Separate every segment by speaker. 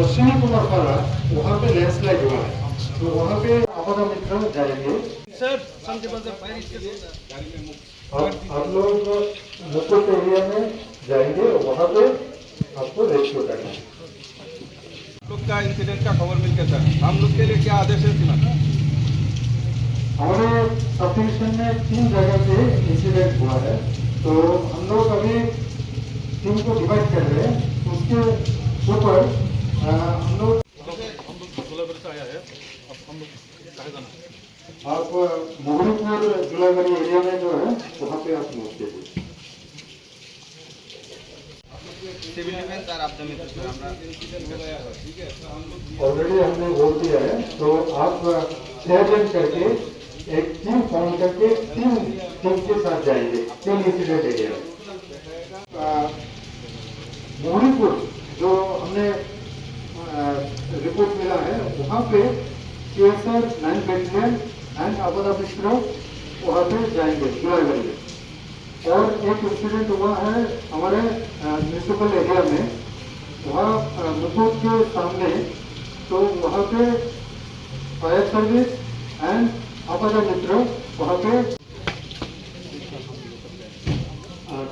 Speaker 1: अश्विनी कुमार पारा वहाँ पे लैंडस्लाइड हुआ है तो वहाँ पे आपादा मित्र जाएँगे आप लोग मुकुट एरिया में जाएँगे और वहाँ पे आपको रेस्क्यू करना है
Speaker 2: लोग का इंसिडेंट का खबर मिल गया सर हम लोग के लिए क्या आदेश है सीमा
Speaker 1: हमारे सब डिवीज़न में तीन जगह पे इंसिडेंट हुआ है। तो हम लोग अभी टीम को डिवाइड आप छह करके, एक टीम फॉर्म करके तीन टीम के साथ जाएँगे? तीन इंसिडेंट एरिया मोहरीपुर जो हमने रिपोर्ट मिला है, वहाँ पे केसर नाइन बेटलियन एंड आपदा मित्र वहाँ पे जाएँगे जुलागढ़ में और एक इंसिडेंट हुआ है, हमारे म्यूनिसिपल एरिया में। वहाँ मुकुट के सामने तो वहाँ पे फायर सर्विस एंड आपदा मित्र वहाँ पे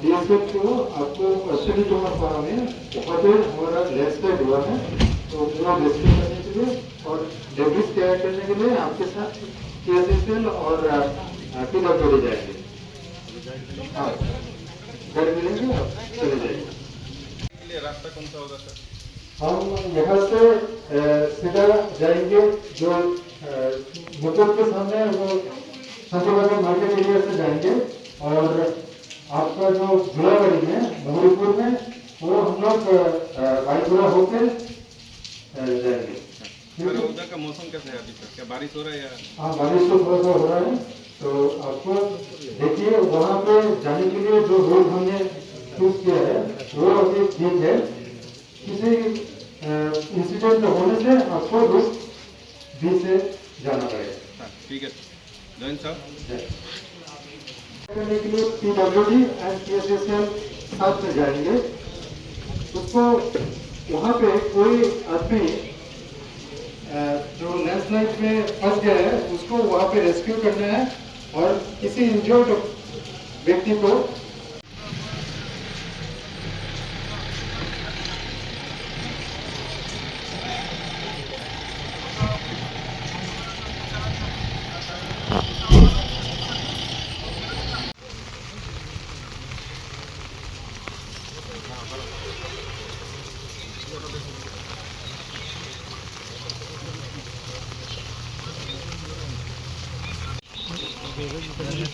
Speaker 1: डीएसएफ को आपको अश्विनी कुमार पारा में वहाँ पे हमारा लैंडस्लाइड हुआ है तो पूरा रेस्क्यू करने के लिए और डेब्रिस तैयार करने के लिए आपके साथ केएसएसएल और टी डब्ल्यू जाएँगे। हाँ घर मिलेंगे चले
Speaker 2: लिए रास्ता कौन सा होगा सर
Speaker 1: हम यहाँ से सीधा जाएँगे जो अ, के सामने वो संतोबाजार मार्केट एरिया से जाएँगे और आपका जो गुलाबाड़ी में मोहरीपुर में वो हम लोग बाईपुरा होकर जाएँगे।
Speaker 2: उधर का मौसम कैसा है अभी सर क्या बारिश हो रहा है या
Speaker 1: हाँ बारिश तो थोड़ा सा हो रहा है। तो आपको देखिए वहाँ पे जाने के लिए जो रोड हमने चूज़ किया है वो अभी ठीक है। किसी इंसिडेंट होने से आपको रुक बी से जाना पड़ेगा।
Speaker 2: हाँ, ठीक है। जैन साहब
Speaker 1: करने के लिए P W D and P S S L साथ में जाएँगे। उसको वहाँ पे कोई आदमी जो लैंडस्लाइड में फंस गया है उसको वहाँ पे रेस्क्यू करना है और किसी इंजर्ड व्यक्ति को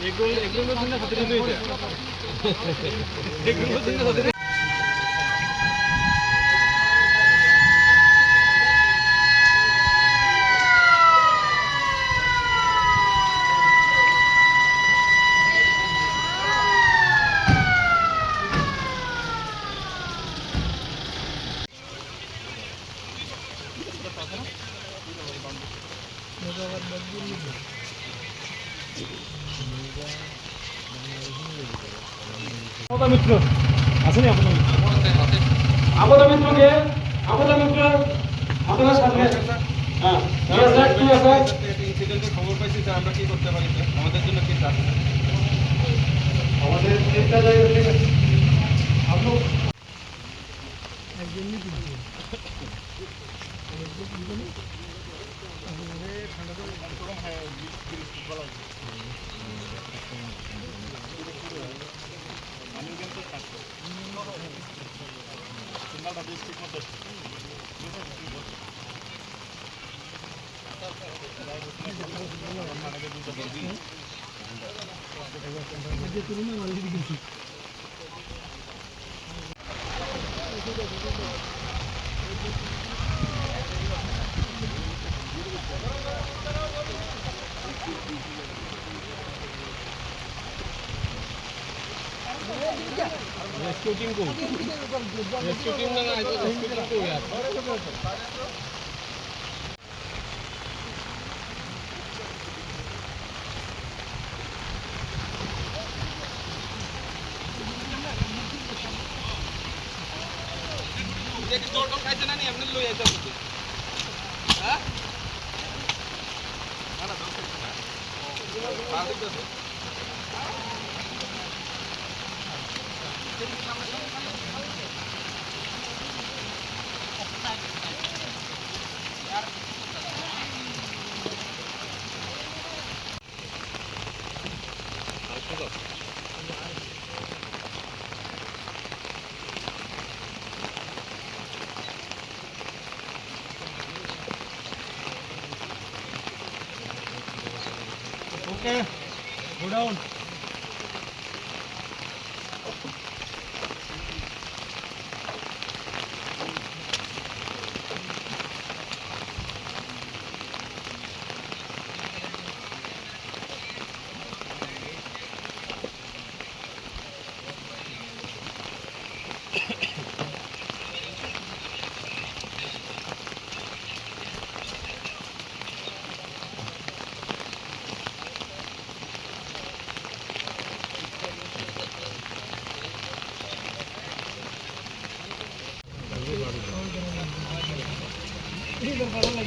Speaker 2: এগুলো এগুলো
Speaker 3: না সত্যি কিন্তু এগুলো মিত্র আসেনি আপদা মিত্র আপদা মিত্রকে আপদা মিত্র আপনার সামনে হ্যাঁ স্যার আছে?
Speaker 2: খবর পাইছি স্যার আমরা কি করতে পারি আমাদের জন্য কি চান
Speaker 1: আমাদের চিন্তা যায় আপনার ঠান্ডা তো
Speaker 4: গরম হয় సిగ్నల్ డబ్బులు తీసుకుంటే మళ్ళీ रेस्क्यू टीम को रेस्क्यू टीम ना आए तो रेस्क्यू टीम को यार
Speaker 5: एक स्टोर तो
Speaker 4: खायचं नाही
Speaker 5: आपण
Speaker 6: लो यायचं होते हा मला दोन सेकंड okay. Go down.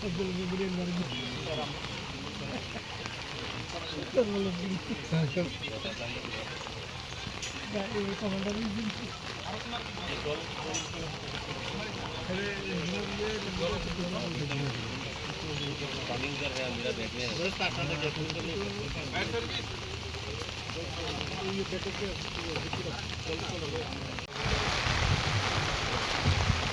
Speaker 6: बैठने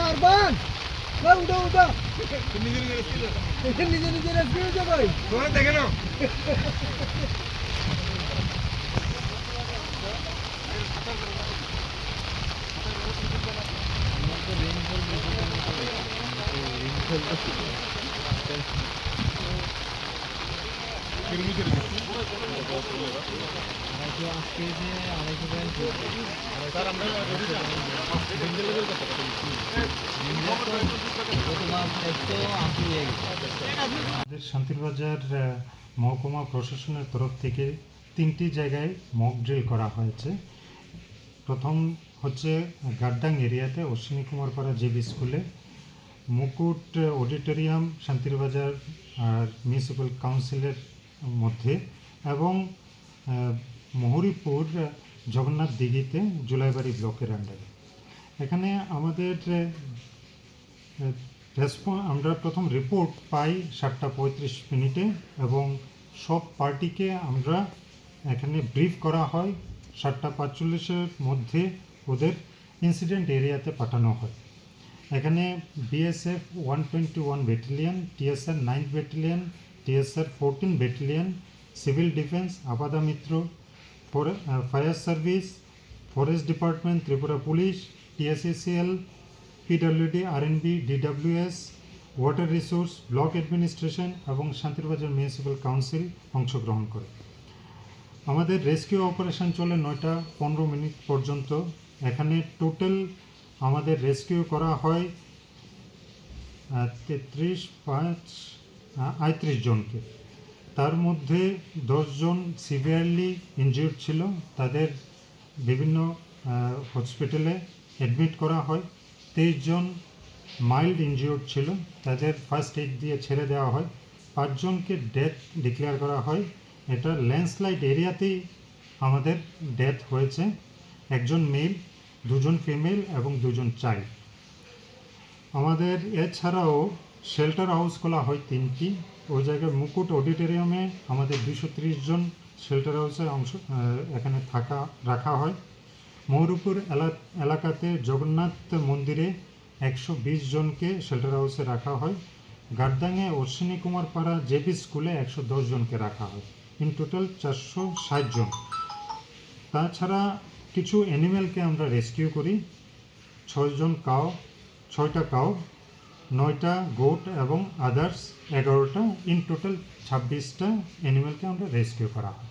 Speaker 6: আরবান! না নিজে নিজে নিজে নিজে রেস্কিউ হয়েছে ভাই।
Speaker 3: দেখে না
Speaker 1: আমাদের শান্তিরবাজার মহকুমা প্রশাসনের তরফ থেকে তিনটি জায়গায় মক ড্রিল করা হয়েছে। প্রথম হচ্ছে গাড্ডাং এরিয়াতে অশ্বিনী কুমার পাড়া জেবি স্কুলে মুকুট অডিটোরিয়াম, শান্তিরবাজার আর মিউনিসিপ্যাল কাউন্সিলের মধ্যে এবং মহুরীপুর জগন্নাথ দিঘিতে জুলাইবাড়ি ব্লকের আন্ডারে এখানে আমাদের রেসপন্স আমরা প্রথম রিপোর্ট পাই সাতটা পঁয়ত্রিশ মিনিটে এবং সব পার্টিকে আমরা এখানে ব্রিফ করা হয়। সাতটা পাঁচচল্লিশের মধ্যে ওদের ইনসিডেন্ট এরিয়াতে পাঠানো হয়। এখানে BSF one twenty one battalion TSR ninth battalion TSR fourteen battalion civil defence Aapda Mitra fire service forest department Tripura police TSACL PWD RNB DWS water resource block administration এবং শান্তিরবাজার মিউনিসিপ্যাল কাউন্সিল অংশগ্রহণ করে। আমাদের rescue operation চলে নয়টা পনেরো minute পর্যন্ত। এখানে total আমাদের রেস্কিউ করা হয় তেত্রিশ পাঁচ আয়ত্রিশ জনকে। তার মধ্যে দশজন সিভিয়ারলি ইনজিউর্ড ছিল। তাদের বিভিন্ন হসপিটালে অ্যাডমিট করা হয়। তেইশ জন মাইল্ড ইনজিওর্ড ছিল। তাদের ফার্স্ট এইড দিয়ে ছেড়ে দেওয়া হয়। পাঁচজনকে ডেথ ডিক্লেয়ার করা হয়। এটা ল্যান্ডস্লাইড এরিয়াতেই আমাদের ডেথ হয়েছে। একজন মেল দুজন ফিমেল এবং দুজন চাইল্ড আমাদের এছাড়াও শেল্টার হাউস খোলা হয় তিনটি। ওই জায়গায় মুকুট অডিটোরিয়ামে আমাদের দুশো জন শেল্টার হাউসে অংশ এখানে থাকা, রাখা হয়। মৌরপুর এলা- এলাকাতে জগন্নাথ মন্দিরে একশো বিশ জনকে শেল্টার হাউসে রাখা হয়। গার্দাঙে অশ্বিনী কুমার পাড়া জেপি স্কুলে একশো দশ জনকে রাখা হয়। ইন টোটাল চারশো ষাট জন। তাছাড়া কিছু অ্যানিম্যালকে আমরা রেস্কিউ করি। ছয়জন কাউ ছয়টা কাউ নয়টা গোট এবং আদার্স, এগারোটা, ইন টোটাল ছাব্বিশটা অ্যানিম্যালকে আমরা রেস্কিউ করা হয়।